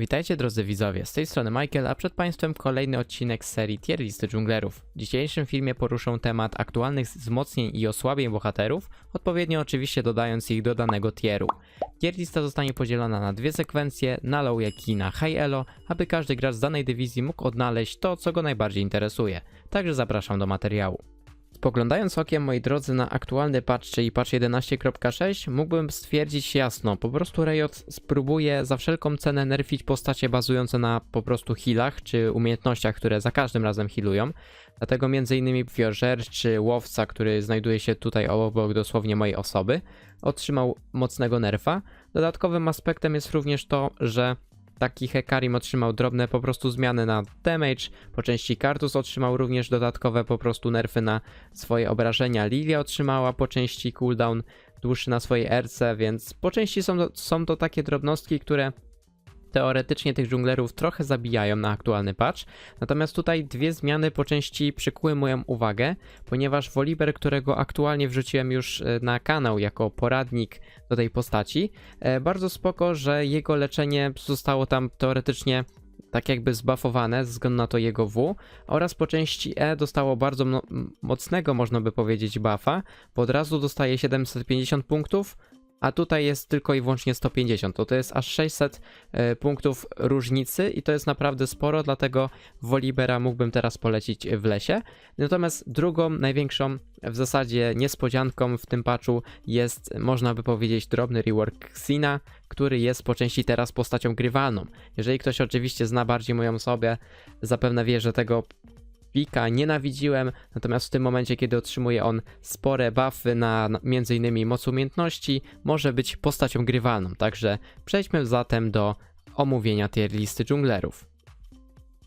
Witajcie drodzy widzowie, z tej strony Michael, a przed Państwem kolejny odcinek z serii Tier Listy Dżunglerów. W dzisiejszym filmie poruszę temat aktualnych wzmocnień i osłabień bohaterów, odpowiednio oczywiście dodając ich do danego tieru. Tier lista zostanie podzielona na dwie sekwencje, na low jak i na high elo, aby każdy gracz z danej dywizji mógł odnaleźć to, co go najbardziej interesuje. Także zapraszam do materiału. Spoglądając okiem, moi drodzy, na aktualny patch, czyli patch 11.6, mógłbym stwierdzić jasno, po prostu Riot spróbuje za wszelką cenę nerfić postacie bazujące na po prostu healach, czy umiejętnościach, które za każdym razem healują. Dlatego m.in. Fjorger czy Łowca, który znajduje się tutaj obok dosłownie mojej osoby, otrzymał mocnego nerfa. Dodatkowym aspektem jest również to, że Taki Hekarim otrzymał drobne po prostu zmiany na damage, po części Kartus otrzymał również dodatkowe po prostu nerfy na swoje obrażenia, Lilia otrzymała po części cooldown dłuższy na swojej RC, więc po części są to, są to takie drobnostki, które teoretycznie tych dżunglerów trochę zabijają na aktualny patch. Natomiast tutaj dwie zmiany po części przykuły moją uwagę, ponieważ Volibear, którego aktualnie wrzuciłem już e, na kanał jako poradnik do tej postaci, e, bardzo spoko, że jego leczenie zostało tam teoretycznie tak jakby zbuffowane ze względu na to jego W oraz po części E dostało bardzo mo- mocnego, można by powiedzieć, buffa, bo od razu dostaje 750 punktów, a tutaj jest tylko i wyłącznie 150. To, to jest aż 600 e, punktów różnicy i to jest naprawdę sporo, dlatego Wolibera mógłbym teraz polecić w lesie. Natomiast drugą, największą w zasadzie niespodzianką w tym patchu jest, można by powiedzieć, drobny rework Xina, który jest po części teraz postacią grywalną. Jeżeli ktoś oczywiście zna bardziej moją osobę, zapewne wie, że tego Pika nienawidziłem, natomiast w tym momencie, kiedy otrzymuje on spore buffy na, na m.in. moc umiejętności, może być postacią grywalną. Także przejdźmy zatem do omówienia tier listy dżunglerów.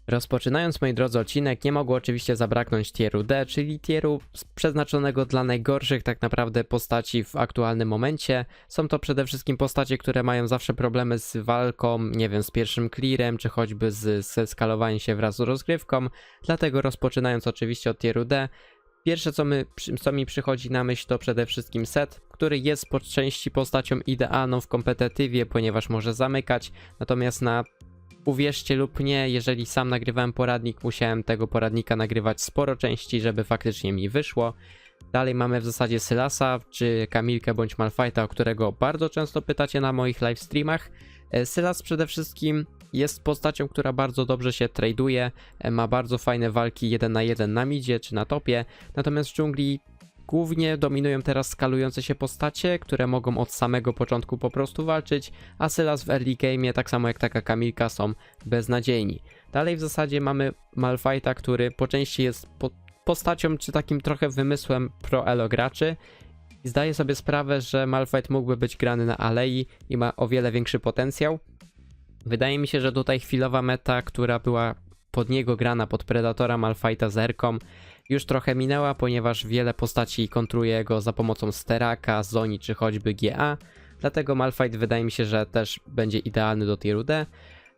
Rozpoczynając, moi drodzy, odcinek, nie mogło oczywiście zabraknąć tieru D, czyli tieru przeznaczonego dla najgorszych tak naprawdę postaci w aktualnym momencie. Są to przede wszystkim postacie, które mają zawsze problemy z walką, nie wiem, z pierwszym clearem, czy choćby z, ze skalowaniem się wraz z rozgrywką. Dlatego rozpoczynając oczywiście od tieru D, Pierwsze, co, my, co mi przychodzi na myśl, to przede wszystkim set, który jest po części postacią idealną w kompetytywie, ponieważ może zamykać, natomiast na uwierzcie lub nie, jeżeli sam nagrywałem poradnik, musiałem tego poradnika nagrywać sporo części, żeby faktycznie mi wyszło. Dalej mamy w zasadzie Sylasa, czy Kamilkę bądź Malfighta, o którego bardzo często pytacie na moich live streamach. E, Sylas przede wszystkim jest postacią, która bardzo dobrze się traduje, e, ma bardzo fajne walki 1 na 1 na midzie czy na topie, natomiast w dżungli Głównie dominują teraz skalujące się postacie, które mogą od samego początku po prostu walczyć, a Sylas w early game, tak samo jak taka Kamilka, są beznadziejni. Dalej w zasadzie mamy Malfighta, który po części jest po postacią czy takim trochę wymysłem pro elo graczy i zdaję sobie sprawę, że Malfight mógłby być grany na alei i ma o wiele większy potencjał. Wydaje mi się, że tutaj chwilowa meta, która była pod niego grana, pod Predatora Malfighta z Erką, już trochę minęła, ponieważ wiele postaci kontruje go za pomocą Steraka, Zoni czy choćby GA, dlatego Malfight wydaje mi się, że też będzie idealny do tieru D.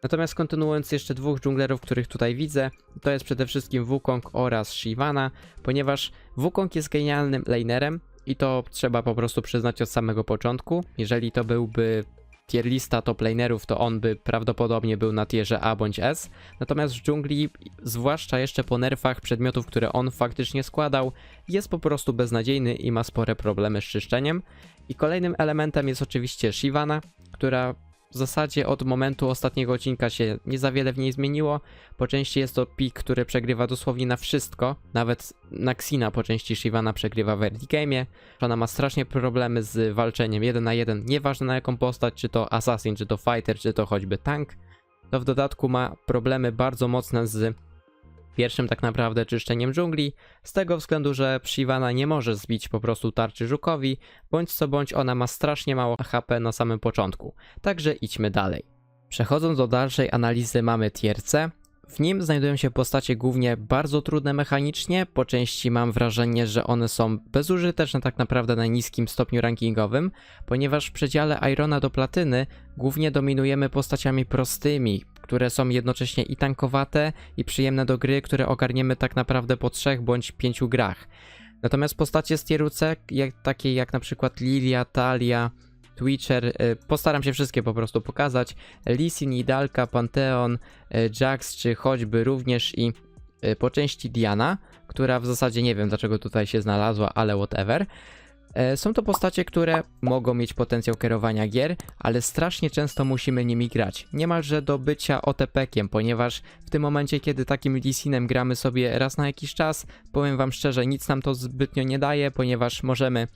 Natomiast kontynuując jeszcze dwóch dżunglerów, których tutaj widzę, to jest przede wszystkim Wukong oraz Shivana, ponieważ Wukong jest genialnym lanerem i to trzeba po prostu przyznać od samego początku. Jeżeli to byłby tier lista top lanerów, to on by prawdopodobnie był na tierze A bądź S. Natomiast w dżungli, zwłaszcza jeszcze po nerfach przedmiotów, które on faktycznie składał, jest po prostu beznadziejny i ma spore problemy z czyszczeniem. I kolejnym elementem jest oczywiście Shivana, która w zasadzie od momentu ostatniego odcinka się nie za wiele w niej zmieniło. Po części jest to pik, który przegrywa dosłownie na wszystko. Nawet na Xina po części Shivana przegrywa w early. Ona ma strasznie problemy z walczeniem 1 na 1, nieważne na jaką postać, czy to assassin, czy to fighter, czy to choćby tank. To w dodatku ma problemy bardzo mocne z pierwszym tak naprawdę czyszczeniem dżungli, z tego względu, że Shivana nie może zbić po prostu tarczy żukowi, bądź co bądź ona ma strasznie mało HP na samym początku. Także idźmy dalej. Przechodząc do dalszej analizy mamy tier C. W nim znajdują się postacie głównie bardzo trudne mechanicznie, po części mam wrażenie, że one są bezużyteczne tak naprawdę na niskim stopniu rankingowym, ponieważ w przedziale Irona do Platyny głównie dominujemy postaciami prostymi, które są jednocześnie i tankowate, i przyjemne do gry, które ogarniemy tak naprawdę po trzech bądź pięciu grach. Natomiast postacie z tieru jak, takie jak na przykład Lilia, Talia, Twitcher. y, Postaram się wszystkie po prostu pokazać. Lisin, Idalka, Pantheon, y, Jax, czy choćby również i y, po części Diana, która w zasadzie nie wiem dlaczego tutaj się znalazła, ale whatever. E, Są to postacie, które mogą mieć potencjał kierowania gier, ale strasznie często musimy nimi grać. Niemalże do bycia OTP-kiem, ponieważ w tym momencie, kiedy takim Lisinem gramy sobie raz na jakiś czas, powiem wam szczerze, nic nam to zbytnio nie daje, ponieważ możemy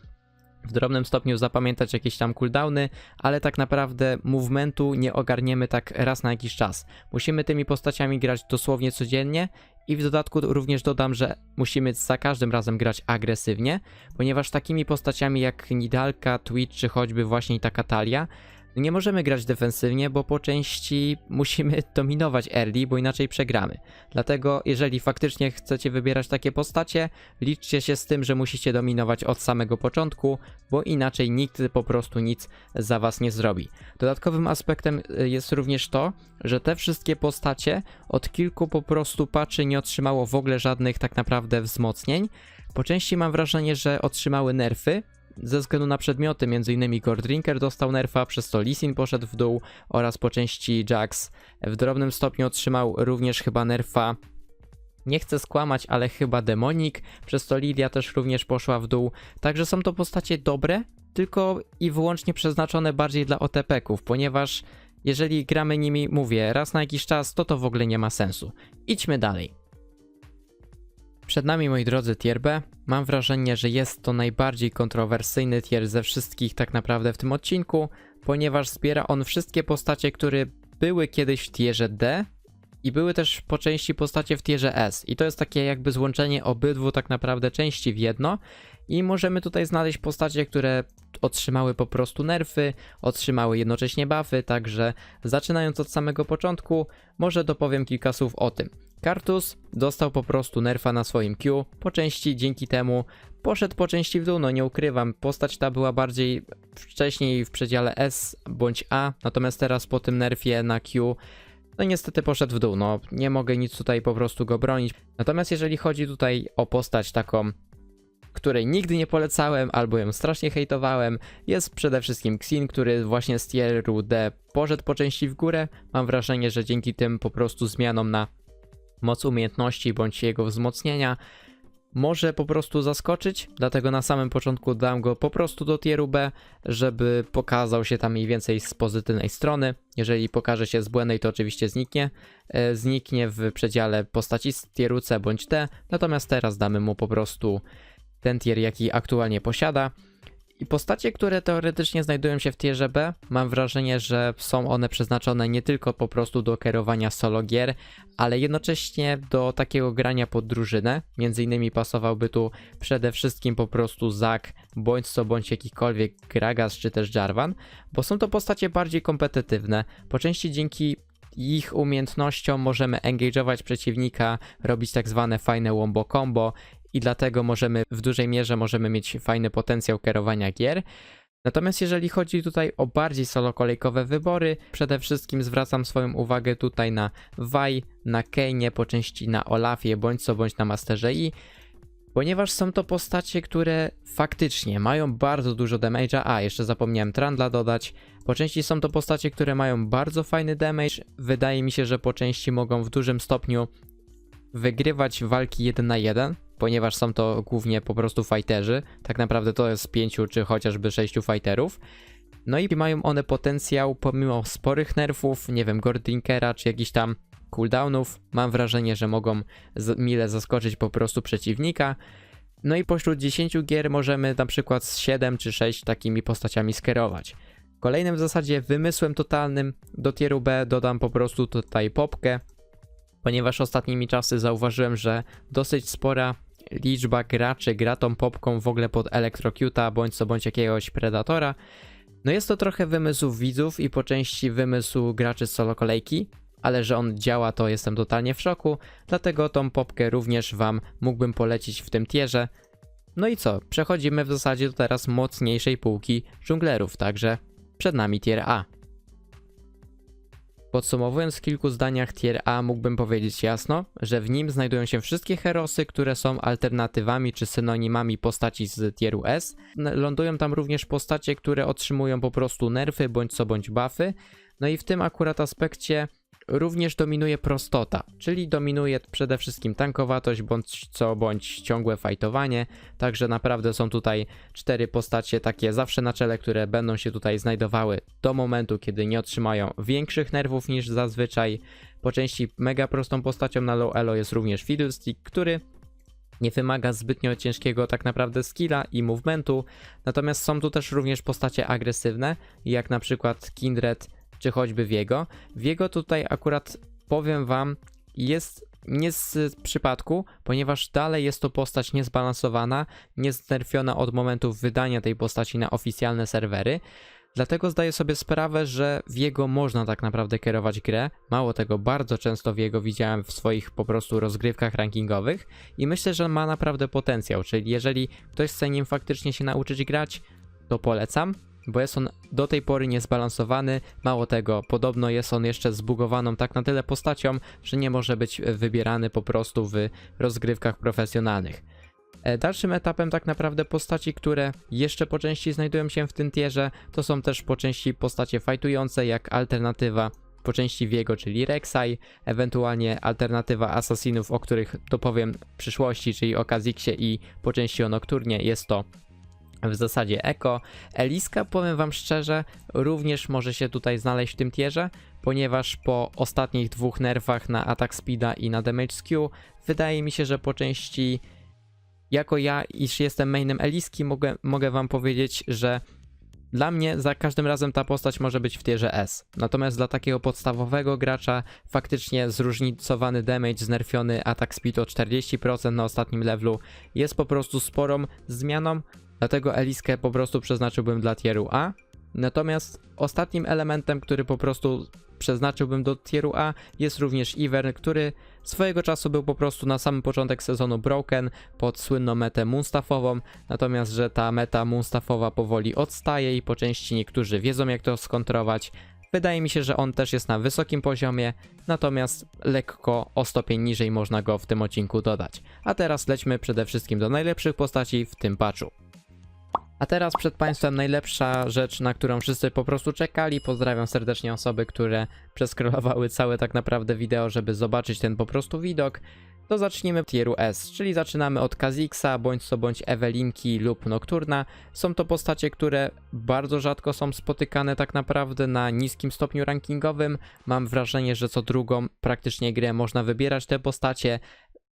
w drobnym stopniu zapamiętać jakieś tam cooldowny, ale tak naprawdę movementu nie ogarniemy tak raz na jakiś czas. Musimy tymi postaciami grać dosłownie codziennie i w dodatku również dodam, że musimy za każdym razem grać agresywnie, ponieważ takimi postaciami jak Nidalka, Twitch czy choćby właśnie taka Talia nie możemy grać defensywnie, bo po części musimy dominować early, bo inaczej przegramy. Dlatego jeżeli faktycznie chcecie wybierać takie postacie, liczcie się z tym, że musicie dominować od samego początku, bo inaczej nikt po prostu nic za was nie zrobi. Dodatkowym aspektem y, jest również to, że te wszystkie postacie od kilku po prostu patchy nie otrzymało w ogóle żadnych tak naprawdę wzmocnień. Po części mam wrażenie, że otrzymały nerfy, ze względu na przedmioty, m.in. Gordrinker dostał nerfa, przez to Lisin poszedł w dół oraz po części Jax w drobnym stopniu otrzymał również chyba nerfa nie chcę skłamać, ale chyba Demonik, przez to Lilia też również poszła w dół. Także są to postacie dobre, tylko i wyłącznie przeznaczone bardziej dla OTP-ków, ponieważ jeżeli gramy nimi, mówię, raz na jakiś czas, to to w ogóle nie ma sensu. Idźmy dalej. Przed nami, moi drodzy, tier B. Mam wrażenie, że jest to najbardziej kontrowersyjny tier ze wszystkich tak naprawdę w tym odcinku, ponieważ zbiera on wszystkie postacie, które były kiedyś w tierze D i były też po części postacie w tierze S. I to jest takie jakby złączenie obydwu tak naprawdę części w jedno. I możemy tutaj znaleźć postacie, które otrzymały po prostu nerfy, otrzymały jednocześnie buffy, także zaczynając od samego początku, może dopowiem kilka słów o tym. Kartus dostał po prostu nerfa na swoim Q, po części dzięki temu poszedł po części w dół, no nie ukrywam, postać ta była bardziej wcześniej w przedziale S bądź A, natomiast teraz po tym nerfie na Q no niestety poszedł w dół, no nie mogę nic tutaj po prostu go bronić. Natomiast jeżeli chodzi tutaj o postać taką, której nigdy nie polecałem albo ją strasznie hejtowałem, jest przede wszystkim Xin, który właśnie z tieru D poszedł po części w górę. Mam wrażenie, że dzięki tym po prostu zmianom na moc umiejętności bądź jego wzmocnienia może po prostu zaskoczyć, dlatego na samym początku dam go po prostu do tieru B, żeby pokazał się tam mniej więcej z pozytywnej strony. Jeżeli pokaże się z błędnej, to oczywiście zniknie. E, zniknie w przedziale postaci z tieru C bądź D, natomiast teraz damy mu po prostu ten tier, jaki aktualnie posiada. I postacie, które teoretycznie znajdują się w tierze B, mam wrażenie, że są one przeznaczone nie tylko po prostu do kierowania solo gier, ale jednocześnie do takiego grania pod drużynę. Między innymi pasowałby tu przede wszystkim po prostu Zak, bądź co bądź jakikolwiek Gragas czy też Jarvan, bo są to postacie bardziej kompetytywne. Po części dzięki ich umiejętnościom możemy engage'ować przeciwnika, robić tak zwane fajne wombo combo i dlatego możemy w dużej mierze możemy mieć fajny potencjał kierowania gier. Natomiast jeżeli chodzi tutaj o bardziej solo kolejkowe wybory, przede wszystkim zwracam swoją uwagę tutaj na Vi, na Kane'ie, po części na Olafie, bądź co bądź na Masterze I, ponieważ są to postacie, które faktycznie mają bardzo dużo damage'a, a jeszcze zapomniałem Trandla dodać, po części są to postacie, które mają bardzo fajny damage, wydaje mi się, że po części mogą w dużym stopniu wygrywać walki 1 na 1, ponieważ są to głównie po prostu fighterzy. Tak naprawdę to jest pięciu czy chociażby sześciu fighterów. No i mają one potencjał pomimo sporych nerfów, nie wiem, Gordinkera czy jakichś tam cooldownów. Mam wrażenie, że mogą mile zaskoczyć po prostu przeciwnika. No i pośród 10 gier możemy na przykład z 7 czy 6 takimi postaciami skierować. Kolejnym w zasadzie wymysłem totalnym do tieru B dodam po prostu tutaj popkę, ponieważ ostatnimi czasy zauważyłem, że dosyć spora liczba graczy gra tą popką w ogóle pod Electrocuta bądź co bądź jakiegoś Predatora. No jest to trochę wymysł widzów i po części wymysł graczy z solo kolejki, ale że on działa to jestem totalnie w szoku, dlatego tą popkę również wam mógłbym polecić w tym tierze. No i co, przechodzimy w zasadzie do teraz mocniejszej półki dżunglerów, także przed nami tier A. Podsumowując w kilku zdaniach tier A mógłbym powiedzieć jasno, że w nim znajdują się wszystkie herosy, które są alternatywami czy synonimami postaci z tieru S. Lądują tam również postacie, które otrzymują po prostu nerfy bądź co bądź buffy. No i w tym akurat aspekcie również dominuje prostota, czyli dominuje przede wszystkim tankowatość bądź co bądź ciągłe fajtowanie. Także naprawdę są tutaj cztery postacie takie zawsze na czele, które będą się tutaj znajdowały do momentu, kiedy nie otrzymają większych nerwów niż zazwyczaj. Po części mega prostą postacią na low elo jest również Fiddlestick, który nie wymaga zbytnio ciężkiego tak naprawdę skilla i movementu, natomiast są tu też również postacie agresywne, jak na przykład Kindred czy choćby Viego. Viego tutaj akurat powiem wam jest nie z przypadku, ponieważ dalej jest to postać niezbalansowana, nieznerfiona od momentu wydania tej postaci na oficjalne serwery. Dlatego zdaję sobie sprawę, że w jego można tak naprawdę kierować grę. Mało tego, bardzo często w jego widziałem w swoich po prostu rozgrywkach rankingowych i myślę, że ma naprawdę potencjał. Czyli jeżeli ktoś chce nim faktycznie się nauczyć grać, to polecam, bo jest on do tej pory niezbalansowany. Mało tego, podobno jest on jeszcze zbugowaną tak na tyle postacią, że nie może być wybierany po prostu w rozgrywkach profesjonalnych. E, Dalszym etapem tak naprawdę postaci, które jeszcze po części znajdują się w tym tierze, to są też po części postacie fajtujące jak alternatywa po części Viego, czyli Rek'Sai, ewentualnie alternatywa asasinów, o których dopowiem w przyszłości, czyli o Kha'Zixie i po części o Nocturnie, jest to w zasadzie Eko. Eliska, powiem wam szczerze, również może się tutaj znaleźć w tym tierze, ponieważ po ostatnich dwóch nerfach na atak speeda i na damage skew, wydaje mi się, że po części jako ja, iż jestem mainem Eliski, mogę, mogę wam powiedzieć, że dla mnie za każdym razem ta postać może być w tierze S. Natomiast dla takiego podstawowego gracza faktycznie zróżnicowany damage, znerfiony atak speed o 40% na ostatnim levelu jest po prostu sporą zmianą, dlatego Eliskę po prostu przeznaczyłbym dla tieru A. Natomiast ostatnim elementem, który po prostu przeznaczyłbym do tieru A jest również Ivern, który swojego czasu był po prostu na samym początek sezonu broken pod słynną metę Moonstaffową, natomiast że ta meta Moonstaffowa powoli odstaje i po części niektórzy wiedzą jak to skontrować. Wydaje mi się, że on też jest na wysokim poziomie, natomiast lekko o stopień niżej można go w tym odcinku dodać. A teraz lećmy przede wszystkim do najlepszych postaci w tym patchu. A teraz przed Państwem najlepsza rzecz, na którą wszyscy po prostu czekali. Pozdrawiam serdecznie osoby, które przeskrolowały całe tak naprawdę wideo, żeby zobaczyć ten po prostu widok. To zacznijmy od tieru S, czyli zaczynamy od Kazixa, bądź co bądź Ewelinki lub Nocturna. Są to postacie, które bardzo rzadko są spotykane tak naprawdę na niskim stopniu rankingowym. Mam wrażenie, że co drugą praktycznie grę można wybierać te postacie.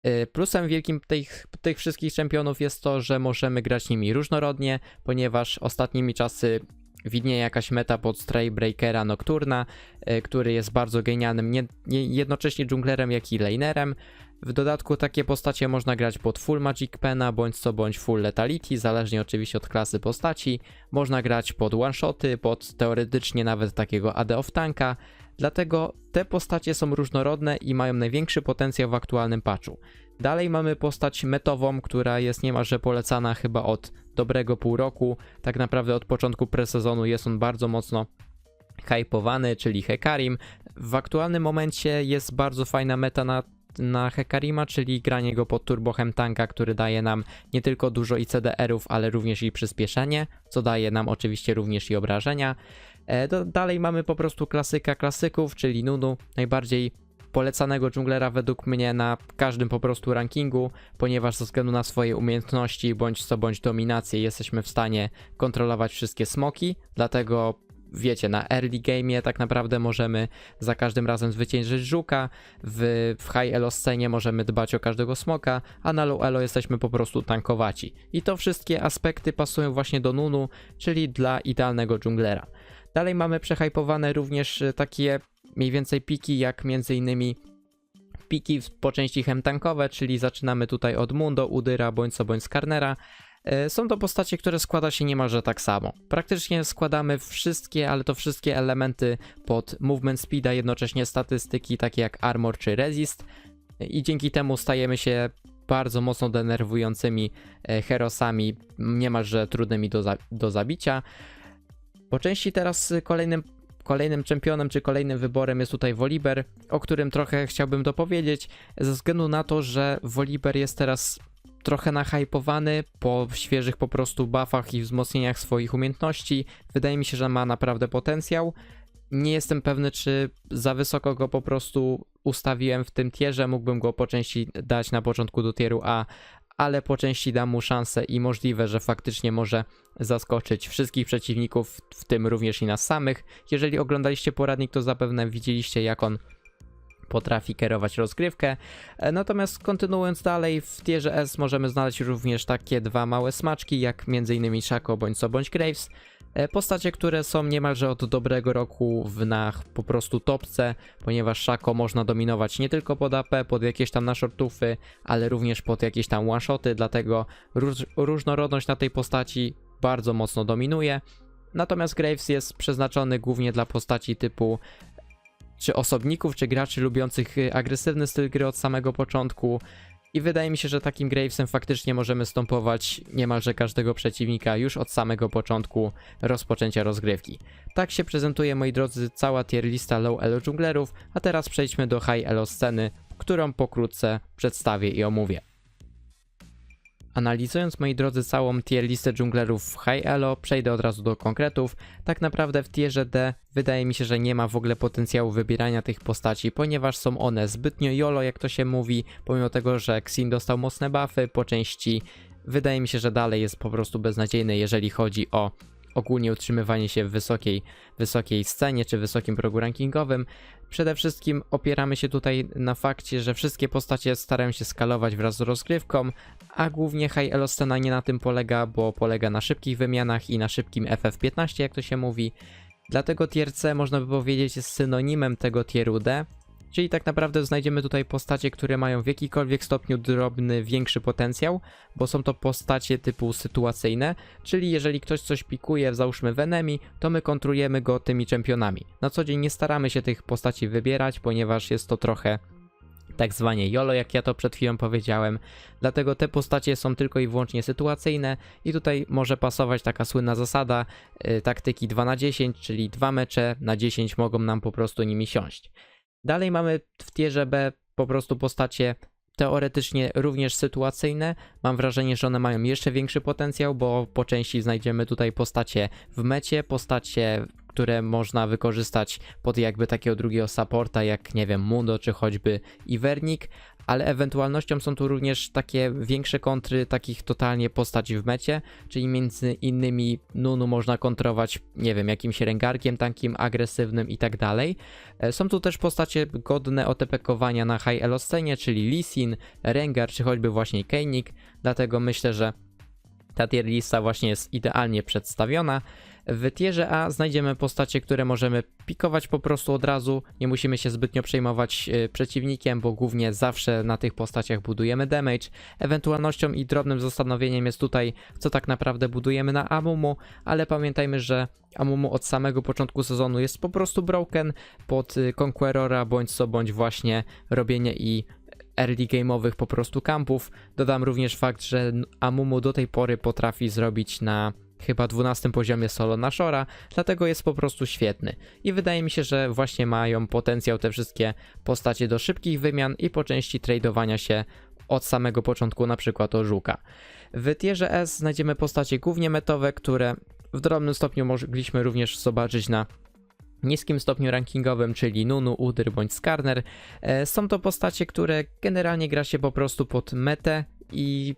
Y, Plusem wielkim tych, tych wszystkich czempionów jest to, że możemy grać nimi różnorodnie, ponieważ ostatnimi czasy widnieje jakaś meta pod Straybreakera Nocturna, y, który jest bardzo genialnym, nie, nie, jednocześnie dżunglerem, jak i lanerem. W dodatku takie postacie można grać pod full Magic Pena, bądź co bądź full Letality, zależnie oczywiście od klasy postaci. Można grać pod one-shoty, pod teoretycznie nawet takiego AD of tanka. Dlatego te postacie są różnorodne i mają największy potencjał w aktualnym patchu. Dalej mamy postać metową, która jest niemalże polecana chyba od dobrego pół roku. Tak naprawdę od początku presezonu jest on bardzo mocno hypowany, czyli Hekarim. W aktualnym momencie jest bardzo fajna meta na, na Hekarima, czyli granie go pod turbochem tanka, który daje nam nie tylko dużo ICDR-ów, ale również i przyspieszenie, co daje nam oczywiście również i obrażenia. E, dalej mamy po prostu klasyka klasyków, czyli Nunu, najbardziej polecanego dżunglera według mnie na każdym po prostu rankingu, ponieważ ze względu na swoje umiejętności bądź co bądź dominację jesteśmy w stanie kontrolować wszystkie smoki, dlatego wiecie, na early game tak naprawdę możemy za każdym razem zwyciężyć żuka, w, w high elo scenie możemy dbać o każdego smoka, a na low elo jesteśmy po prostu tankowaci. I to wszystkie aspekty pasują właśnie do Nunu, czyli dla idealnego dżunglera. Dalej mamy przehypowane również e, takie mniej więcej piki, jak między innymi piki po części chemtankowe, czyli zaczynamy tutaj od Mundo, Udyra, bądź co bądź Skarnera. E, Są to postacie, które składa się niemalże tak samo. Praktycznie składamy wszystkie, ale to wszystkie elementy pod movement speeda, jednocześnie statystyki takie jak armor czy resist i dzięki temu stajemy się bardzo mocno denerwującymi e, herosami, niemalże trudnymi do, za- do zabicia. Po części teraz y, kolejnym Kolejnym czempionem czy kolejnym wyborem jest tutaj Volibear, o którym trochę chciałbym dopowiedzieć, ze względu na to, że Volibear jest teraz trochę nahypowany po świeżych po prostu buffach i wzmocnieniach swoich umiejętności. Wydaje mi się, że ma naprawdę potencjał. Nie jestem pewny, czy za wysoko go po prostu ustawiłem w tym tierze. Mógłbym go po części dać na początku do tieru A, ale po części dam mu szansę i możliwe, że faktycznie może zaskoczyć wszystkich przeciwników, w tym również i nas samych. Jeżeli oglądaliście poradnik, to zapewne widzieliście, jak on potrafi kierować rozgrywkę. E, Natomiast kontynuując dalej, w tierze S możemy znaleźć również takie dwa małe smaczki, jak m.in. Shaco bądź co bądź Graves. E, Postacie, które są niemalże od dobrego roku w na po prostu topce, ponieważ Shaco można dominować nie tylko pod AP, pod jakieś tam naszortufy, ale również pod jakieś tam one-shoty, dlatego róż, różnorodność na tej postaci bardzo mocno dominuje. Natomiast Graves jest przeznaczony głównie dla postaci typu czy osobników, czy graczy lubiących y, agresywny styl gry od samego początku. I wydaje mi się, że takim Gravesem faktycznie możemy stąpować niemalże każdego przeciwnika już od samego początku rozpoczęcia rozgrywki. Tak się prezentuje, moi drodzy, cała tier lista low elo dżunglerów, a teraz przejdźmy do high elo sceny, którą pokrótce przedstawię i omówię. Analizując, moi drodzy, całą tier listę dżunglerów High Elo, przejdę od razu do konkretów. Tak naprawdę w tierze D wydaje mi się, że nie ma w ogóle potencjału wybierania tych postaci, ponieważ są one zbytnio YOLO, jak to się mówi, pomimo tego, że Xin dostał mocne buffy po części. Wydaje mi się, że dalej jest po prostu beznadziejny, jeżeli chodzi o ogólnie utrzymywanie się w wysokiej, wysokiej scenie czy wysokim progu rankingowym. Przede wszystkim opieramy się tutaj na fakcie, że wszystkie postacie starają się skalować wraz z rozgrywką, a głównie High Elo scena nie na tym polega, bo polega na szybkich wymianach i na szybkim FF15, jak to się mówi. Dlatego tier C można by powiedzieć jest synonimem tego tieru D, czyli tak naprawdę znajdziemy tutaj postacie, które mają w jakikolwiek stopniu drobny, większy potencjał, bo są to postacie typu sytuacyjne, czyli jeżeli ktoś coś pikuje, załóżmy w enemy, to my kontrujemy go tymi czempionami. Na co dzień nie staramy się tych postaci wybierać, ponieważ jest to trochę tak zwanie YOLO, jak ja to przed chwilą powiedziałem. Dlatego te postacie są tylko i wyłącznie sytuacyjne i tutaj może pasować taka słynna zasada y, taktyki 2 na 10, czyli dwa mecze na 10 mogą nam po prostu nimi siąść. Dalej mamy w tierze B po prostu postacie teoretycznie również sytuacyjne. Mam wrażenie, że one mają jeszcze większy potencjał, bo po części znajdziemy tutaj postacie w mecie, postacie, które można wykorzystać pod jakby takiego drugiego supporta, jak nie wiem, Mundo czy choćby Iwernik, ale ewentualnością są tu również takie większe kontry takich totalnie postaci w mecie, czyli między innymi Nunu można kontrować, nie wiem, jakimś ręgarkiem takim agresywnym i tak dalej. E, Są tu też postacie godne OTP-kowania na high elo scenie, czyli Lee Sin, Rengar czy choćby właśnie Keinik, dlatego myślę, że ta tier lista właśnie jest idealnie przedstawiona. W tierze A znajdziemy postacie, które możemy pikować po prostu od razu. Nie musimy się zbytnio przejmować y, przeciwnikiem, bo głównie zawsze na tych postaciach budujemy damage. Ewentualnością i drobnym zastanowieniem jest tutaj, co tak naprawdę budujemy na Amumu, ale pamiętajmy, że Amumu od samego początku sezonu jest po prostu broken pod y, Conquerora, bądź co bądź właśnie robienie i early game'owych po prostu kampów. Dodam również fakt, że Amumu do tej pory potrafi zrobić na chyba 12 poziomie solo na Shora, dlatego jest po prostu świetny. I wydaje mi się, że właśnie mają potencjał te wszystkie postacie do szybkich wymian i po części tradowania się od samego początku, na przykład o Żuka. W tierze S znajdziemy postacie głównie metowe, które w drobnym stopniu mogliśmy również zobaczyć na niskim stopniu rankingowym, czyli Nunu, Udyr bądź Skarner. E, Są to postacie, które generalnie gra się po prostu pod metę i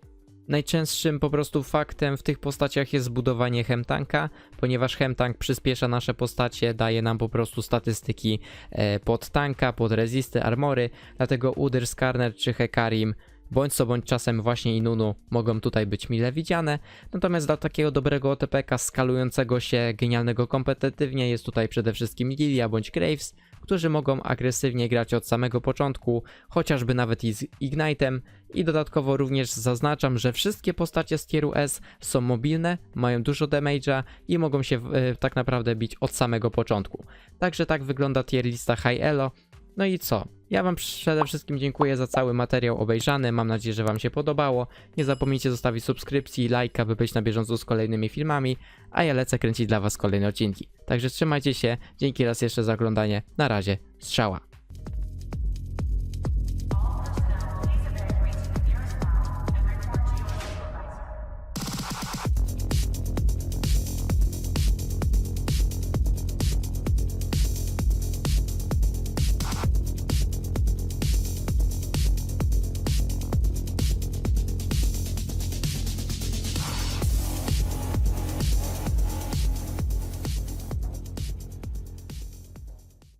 najczęstszym po prostu faktem w tych postaciach jest zbudowanie chemtanka, ponieważ chemtank przyspiesza nasze postacie, daje nam po prostu statystyki e, pod tanka, pod rezisty, armory, dlatego Udyr, Skarner czy Hekarim bądź co bądź czasem właśnie i Nunu mogą tutaj być mile widziane. Natomiast dla takiego dobrego OTPK skalującego się, genialnego kompetytywnie jest tutaj przede wszystkim Lilia bądź Graves, którzy mogą agresywnie grać od samego początku, chociażby nawet i z Ignite'em. I dodatkowo również zaznaczam, że wszystkie postacie z tieru S są mobilne, mają dużo damage'a i mogą się e, tak naprawdę bić od samego początku. Także tak wygląda tier lista High Elo. No i co? Ja wam przede wszystkim dziękuję za cały materiał obejrzany, mam nadzieję, że wam się podobało. Nie zapomnijcie zostawić subskrypcji i lajka, by być na bieżąco z kolejnymi filmami, a ja lecę kręcić dla was kolejne odcinki. Także trzymajcie się, dzięki raz jeszcze za oglądanie, na razie, strzała.